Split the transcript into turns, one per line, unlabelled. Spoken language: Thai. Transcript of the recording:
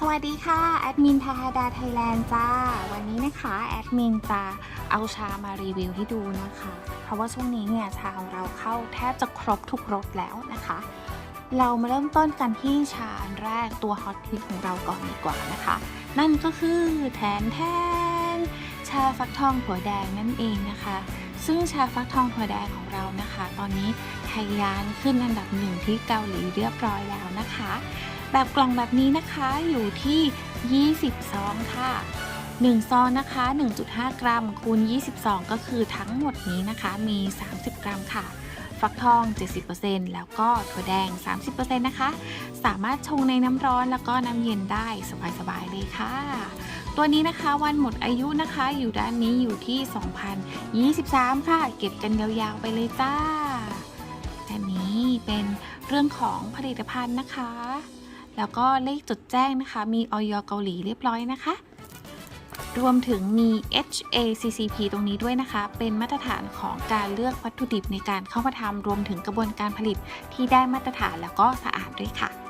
สวัสดีค่ะ แอดมินทาฮาดาไทยแลนด์จ้า วันนี้นะคะ แอดมินจะเอาชามารีวิวให้ดูนะคะ เพราะว่าช่วงนี้เนี่ยชาของเราเข้าแทบจะครบทุกรสแล้วนะคะ เรามาเริ่มต้นกันที่ชาอันแรกตัวฮอตฮิตของเราก่อนดีกว่านะคะ นั่นก็คือแทนแทน ชาฟักทองถั่วแดงนั่นเองนะคะ ซึ่งชาฟักทองถั่วแดงของเรานะคะ ตอนนี้ทะยานขึ้นอันดับหนึ่งที่เกาหลีเรียบร้อยแล้วนะคะ แบบกล่องแบบนี้นะคะอยู่ที่ 20 ซองค่ะ 1 ซองนะคะ 1.5 กรัมคูณ 22 ก็คือทั้งหมดนี้นะคะมี 30 กรัมค่ะ ฟักทอง 70%แล้วก็ถั่วแดง 30%นะคะ สามารถชงในน้ำร้อนแล้วก็น้ำเย็นได้สบายๆเลยค่ะตัวนี้นะคะวันหมดอายุนะคะอยู่ด้านนี้อยู่ที่ 2023 ค่ะ เก็บกันยาวๆไปเลยจ้าอันนี้เป็นเรื่องของผลิตภัณฑ์นะคะ แล้วก็เลขจดแจ้งนะคะ มีออยเกาหลีเรียบร้อยนะคะ รวมถึงมี HACCP ตรงนี้ด้วยนะคะ เป็นมาตรฐานของการเลือกวัตถุดิบในการเข้ามาทำรวมถึงกระบวนการผลิตที่ได้มาตรฐานแล้วก็สะอาดด้วยค่ะ